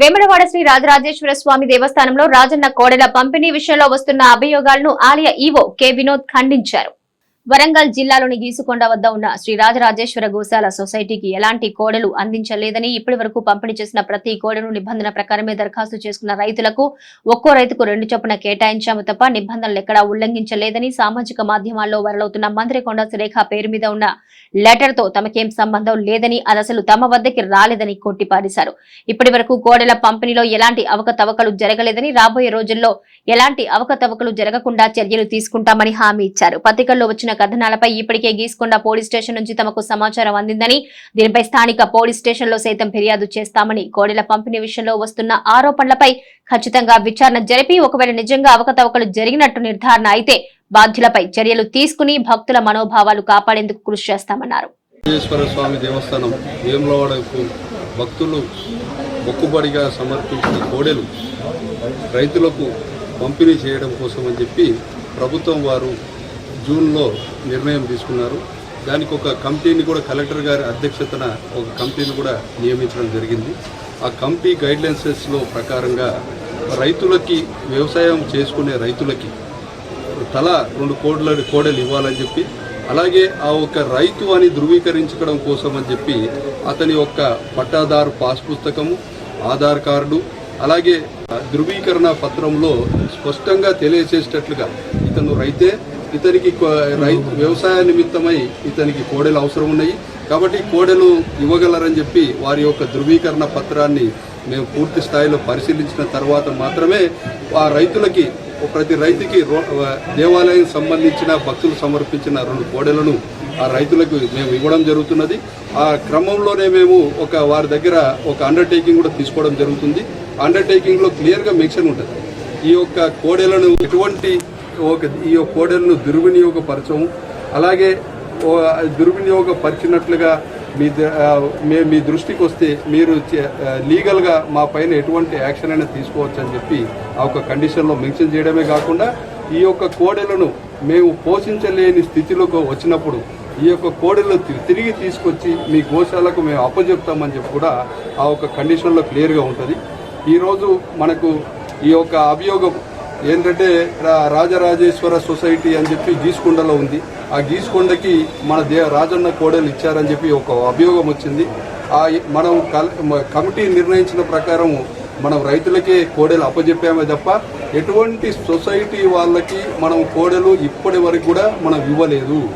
వేములవాడ శ్రీ రాజరాజేశ్వర స్వామి దేవస్థానంలో రాజన్న కోడెల పంపిణీ విషయంలో వస్తున్న అభియోగాలను ఆలయ ఈవో కె వినోద్ ఖండించారు. వరంగల్ జిల్లాలోని గీసుకొండ వద్ద ఉన్న శ్రీ రాజరాజేశ్వర గోశాల సొసైటీకి ఎలాంటి కోడలు అందించలేదని ఇప్పటి వరకు పంపిణీ చేసిన ప్రతి కోడను నిబంధన ప్రకారమే దరఖాస్తు చేసుకున్న రైతులకు ఒక్కో రైతుకు రెండు చొప్పున కేటాయించాము తప్ప నిబంధనలు ఎక్కడా ఉల్లంఘించలేదని సామాజిక మాధ్యమాల్లో వరలవుతున్న మంత్రికొండ సురేఖ పేరు మీద ఉన్న లెటర్తో తమకేం సంబంధం లేదని అది అసలు తమ వద్దకి రాలేదని కొట్టిపారేశారు. ఇప్పటి వరకు కోడల పంపిణీలో ఎలాంటి అవకతవకలు జరగలేదని రాబోయే రోజుల్లో ఎలాంటి అవకతవకలు జరగకుండా చర్యలు తీసుకుంటామని హామీ ఇచ్చారు. పత్రికల్లో వచ్చిన కథనాలపై ఇప్పటికే గీసుకొండ పోలీస్ స్టేషన్ నుంచి తమకు సమాచారం అందిందని దీనిపై స్థానిక పోలీస్ స్టేషన్లో సైతం ఫిర్యాదు చేస్తామని కోడెల పంపిణీ విషయంలో వస్తున్న ఆరోపణలపై ఖచ్చితంగా విచారణ జరిపి ఒకవేళ నిజంగా అవకతవకలు జరిగినట్టు నిర్ధారణ అయితే బాధ్యులపై చర్యలు తీసుకుని భక్తుల మనోభావాలు కాపాడేందుకు కృషి చేస్తామన్నారు. స్వామి దేవస్థానం వేములవాడకు భక్తులు మొక్కుబడిగా సమర్పించిన కోడెలు రైతులకు పంపిణీ చేయడం కోసం అని చెప్పి ప్రభుత్వం వారు జూన్లో నిర్ణయం తీసుకున్నారు. దానికి ఒక కమిటీని కూడా కలెక్టర్ గారి అధ్యక్షతన ఒక కమిటీని కూడా నియమించడం జరిగింది. ఆ కమిటీ గైడ్లైన్సెస్లో ప్రకారంగా రైతులకి వ్యవసాయం చేసుకునే రైతులకి తల రెండు కోట్ల కోడలు ఇవ్వాలని చెప్పి అలాగే ఆ ఒక రైతు అని ధృవీకరించడం కోసం అని చెప్పి అతని యొక్క పట్టాదారు పాస్ పుస్తకము ఆధార్ కార్డు అలాగే ధృవీకరణ పత్రంలో స్పష్టంగా తెలియచేసేటట్లుగా ఇతను రైతే ఇతనికి రైతు వ్యవసాయ నిమిత్తమై ఇతనికి కోడెలు అవసరం ఉన్నాయి. కాబట్టి కోడెలు ఇవ్వగలరని చెప్పి వారి యొక్క ధృవీకరణ పత్రాన్ని మేము పూర్తి స్థాయిలో పరిశీలించిన తర్వాత మాత్రమే ఆ రైతులకి ప్రతి రైతుకి రో- దేవాలయం సంబంధించిన భక్తులు సమర్పించిన రెండు కోడెలను ఆ రైతులకు మేము ఇవ్వడం జరుగుతున్నది. ఆ క్రమంలోనే మేము ఒక వారి దగ్గర ఒక అండర్టేకింగ్ కూడా తీసుకోవడం జరుగుతుంది. అండర్టేకింగ్లో క్లియర్గా మెన్షన్ ఉంటుంది. ఈ యొక్క కోడెలను ఎటువంటి ఒక ఈ కోడెలను దుర్వినియోగపరచము. అలాగే ఓ దుర్వినియోగపరిచినట్లుగా మీ ద- మీ దృష్టికి వస్తే మీరు చే- లీగల్గా మా పైన ఎటువంటి యాక్షన్ అయినా తీసుకోవచ్చు అని చెప్పి ఆ ఒక కండిషన్లో మెన్షన్ చేయడమే కాకుండా ఈ యొక్క కోడెలను మేము పోషించలేని స్థితిలోకి వచ్చినప్పుడు ఈ యొక్క కోడెలను తిరిగి తీసుకొచ్చి మీ గోశాలకు మేము అప్పచెప్తామని చెప్పి కూడా ఆ ఒక కండిషన్లో క్లియర్గా ఉంటుంది. ఈరోజు మనకు ఈ యొక్క అభియోగం ఏంటంటే ఇక్కడ రాజరాజేశ్వర సొసైటీ అని చెప్పి గీసుకొండలో ఉంది. ఆ గీసుకొండకి మన దే రాజన్న కోడలు ఇచ్చారని చెప్పి ఒక అభియోగం వచ్చింది. ఆ మనం కల్- కమిటీ నిర్ణయించిన ప్రకారం మనం రైతులకే కోడెలు అప్పజెప్పామే తప్ప ఎటువంటి సొసైటీ వాళ్ళకి మనం కోడెలు ఇప్పటి వరకు కూడా మనం ఇవ్వలేదు.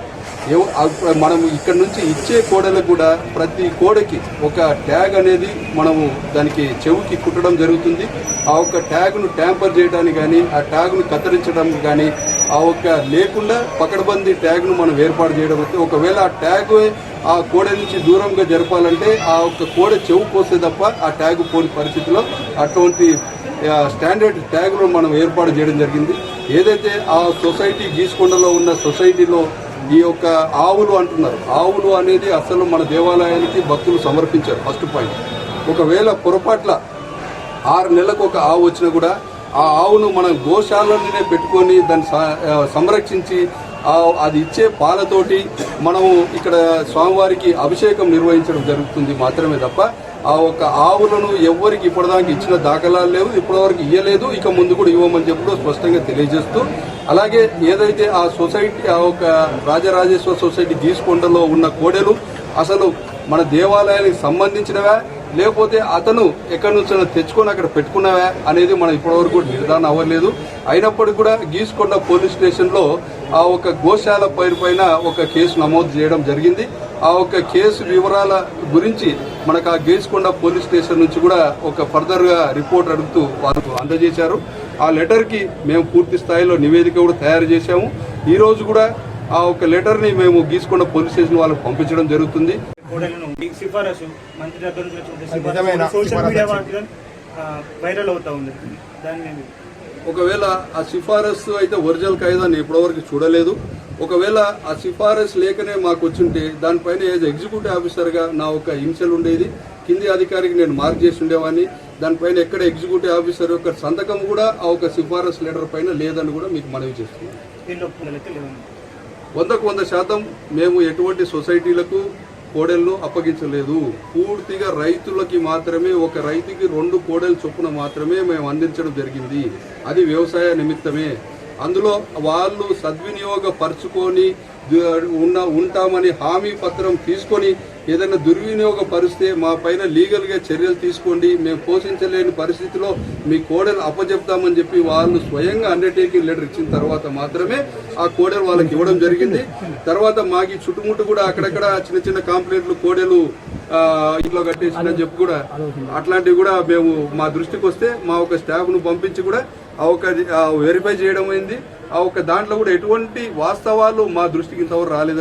మనము మనం ఇక్కడ నుంచి ఇచ్చే కోడలకు కూడా ప్రతి కోడకి ఒక ట్యాగ్ అనేది మనము దానికి చెవుకి కుట్టడం జరుగుతుంది. ఆ ఒక్క ట్యాగ్ను ట్యాంపర్ చేయడానికి కానీ ఆ ట్యాగ్ను కత్తిరించడం కానీ ఆ ఒక్క లేకుండా పకడ్బందీ ట్యాగ్ను మనం ఏర్పాటు చేయడం అయితే ఒకవేళ ఆ ట్యాగ్ ఆ కోడ నుంచి దూరంగా జరపాలంటే ఆ ఒక్క కోడ చెవు పోస్తే తప్ప ఆ ట్యాగ్ పోని పరిస్థితిలో అటువంటి స్టాండర్డ్ ట్యాగ్ను మనం ఏర్పాటు చేయడం జరిగింది. ఏదైతే ఆ సొసైటీ గీసుకొండలో ఉన్న సొసైటీలో ఈ యొక్క ఆవులు అంటున్నారు. ఆవులు అనేది అసలు మన దేవాలయానికి భక్తులు సమర్పించారు ఫస్ట్ పాయింట్ ఒకవేళ పొరపాట్ల ఆరు నెలలకు ఒక ఆవు వచ్చినా కూడా ఆ ఆవును మనం గోశాలలోనే పెట్టుకొని దాన్ని సంరక్షించి అది ఇచ్చే పాలతోటి మనము ఇక్కడ స్వామివారికి అభిషేకం నిర్వహించడం జరుగుతుంది మాత్రమే తప్ప ఆ ఒక ఆవులను ఎవ్వరికి ఇప్పటిదాకా ఇచ్చిన దాఖలాలు లేవు ఇప్పటివరకు ఇవ్వలేదు ఇక ముందు కూడా ఇవ్వమని చెప్పడం స్పష్టంగా తెలియజేస్తూ అలాగే ఏదైతే ఆ సొసైటీ ఆ ఒక రాజరాజేశ్వర సొసైటీ గీసుకొండలో ఉన్న కోడెలు అసలు మన దేవాలయానికి సంబంధించినవా? లేకపోతే అతను ఎక్కడి నుంచి తెచ్చుకొని అక్కడ పెట్టుకున్నావా అనేది మనం ఇప్పటివరకు నిర్ధారణ అవ్వలేదు. అయినప్పటికీ కూడా గీసుకొండ పోలీస్ స్టేషన్లో ఆ ఒక గోశాల పైరు పైన ఒక కేసు నమోదు చేయడం జరిగింది. ఆ ఒక కేసు వివరాల గురించి మనకు ఆ గీసుకొండ పోలీస్ స్టేషన్ నుంచి కూడా ఒక ఫర్దర్గా రిపోర్ట్ అడుగుతూ వారు అందజేశారు. ఆ లెటర్కి మేము పూర్తి స్థాయిలో నివేదిక కూడా తయారు చేశాము. ఈరోజు కూడా ఆ ఒక లెటర్ని మేము గీసుకొండ పోలీస్ స్టేషన్ వాళ్ళకి పంపించడం జరుగుతుంది. కోడలను సిఫారసు మంత్రి దగ్గర నుంచి వచ్చిన సోషల్ మీడియా. వాటిలో వైరల్ అవుతా ఉంది. దాన్ని నేను ఒకవేళ ఆ సిఫారసు అయితే ఒరిజినల్ కాయిదాన్ని ఇప్పటివరకు చూడలేదు. ఒకవేళ ఆ సిఫారసు లేకనే మాకు వచ్చుంటే దానిపైన ఏజ్ ఎగ్జిక్యూటివ్ ఆఫీసర్గా నా ఒక హింసలు ఉండేది. కింది అధికారికి నేను మార్క్ చేసి ఉండేవాడిని. దానిపైన ఎక్కడ ఎగ్జిక్యూటివ్ ఆఫీసర్ యొక్క సంతకం కూడా ఆ ఒక సిఫారసు లెటర్ పైన లేదని కూడా మీకు మనవి చేస్తున్నాను. వందకు వంద శాతం మేము ఎటువంటి సొసైటీలకు కోడెలను అప్పగించలేదు. పూర్తిగా రైతులకి మాత్రమే ఒక రైతుకి రెండు కోడెలు చొప్పున మాత్రమే మేము అందించడం జరిగింది. అది వ్యవసాయ నిమిత్తమే. అందులో వాళ్ళు సద్వినియోగపరుచుకొని ఉన్న ఉంటామని హామీ పత్రం తీసుకొని ఏదైనా దుర్వినియోగపరిస్తే మా పైన లీగల్గా చర్యలు తీసుకోండి. మేము పోషించలేని పరిస్థితిలో మీ కోడలు అప్పచెప్తామని చెప్పి వాళ్ళు స్వయంగా అండర్టేకింగ్ లెటర్ ఇచ్చిన తర్వాత మాత్రమే ఆ కోడలు వాళ్ళకి ఇవ్వడం జరిగింది. తర్వాత మాకు చుట్టుముట్టు కూడా అక్కడక్కడ చిన్న చిన్న కంప్లైంట్లు కోడలు ఇంట్లో కట్టేసిందని చెప్పి కూడా అట్లాంటివి కూడా మేము మా దృష్టికి వస్తే మా ఒక స్టాఫ్ను పంపించి కూడా ఆ ఒక వెరిఫై చేయడం అయింది. ఆ ఒక దాంట్లో కూడా ఎటువంటి వాస్తవాలు మా దృష్టికి ఇంతవరకు రాలేదు.